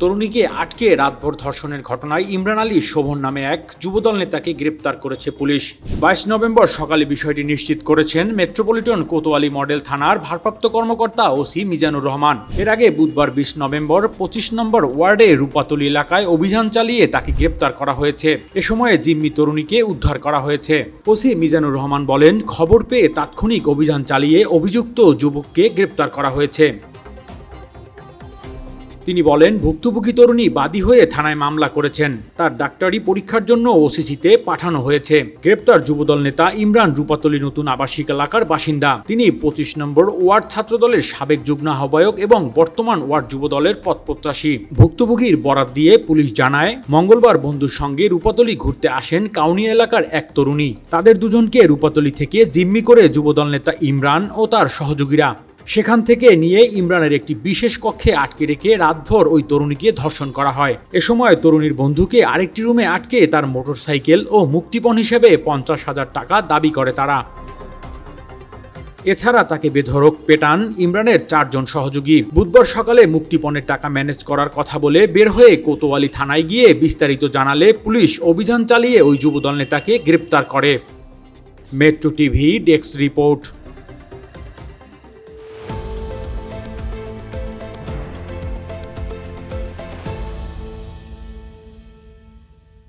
তরুণীকে আটকে রাতভর ধর্ষণের ঘটনায় ইমরান আলী শোভন নামে এক যুবদল নেতাকে গ্রেপ্তার করেছে পুলিশ। বাইশ নভেম্বর সকালে বিষয়টি নিশ্চিত করেছেন মেট্রোপলিটন কোতোয়ালি মডেল থানার ভারপ্রাপ্ত কর্মকর্তা ওসি মিজানুর রহমান। এর আগে বুধবার বিশ নভেম্বর পঁচিশ নম্বর ওয়ার্ডে রূপাতলি এলাকায় অভিযান চালিয়ে তাকে গ্রেপ্তার করা হয়েছে। এ সময়ে জিম্মি তরুণীকে উদ্ধার করা হয়েছে। ওসি মিজানুর রহমান বলেন, খবর পেয়ে তাৎক্ষণিক অভিযান চালিয়ে অভিযুক্ত যুবককে গ্রেপ্তার করা হয়েছে। তিনি বলেন, ভুক্তভোগী তরুণী বাদী হয়ে থানায় মামলা করেছেন। তার ডাক্তারি পরীক্ষার জন্য ওসিসিতে পাঠানো হয়েছে। গ্রেপ্তার যুবদল নেতা ইমরান রূপাতলী নতুন আবাসিক এলাকার বাসিন্দা। তিনি পঁচিশ নম্বর ওয়ার্ড ছাত্রদলের সাবেক যুগ্ম আহ্বায়ক এবং বর্তমান ওয়ার্ড যুবদলের পথপ্রত্যাশী ভুক্তভোগীর বরাত দিয়ে পুলিশ জানায়, মঙ্গলবার বন্ধুর সঙ্গে রূপাতলী ঘুরতে আসেন কাউনিয়া এলাকার এক তরুণী। তাদের দুজনকে রূপাতলী থেকে জিম্মি করে যুবদল নেতা ইমরান ও তার সহযোগীরা। সেখান থেকে নিয়ে ইমরানের একটি বিশেষ কক্ষে আটকে রেখে রাতভর ওই তরুণীকে ধর্ষণ করা হয়। এ সময় তরুণীর বন্ধুকে আরেকটি রুমে আটকে তার মোটরসাইকেল ও মুক্তিপণ হিসেবে পঞ্চাশ হাজার টাকা দাবি করে তারা। এছাড়া তাকে বেধরক পেটান ইমরানের চারজন সহযোগী। বুধবার সকালে মুক্তিপণের টাকা ম্যানেজ করার কথা বলে বের হয়ে কোতোয়ালি থানায় গিয়ে বিস্তারিত জানালে পুলিশ অভিযান চালিয়ে ওই যুবদল নেতাকে গ্রেপ্তার করে। Metro TV, desk report.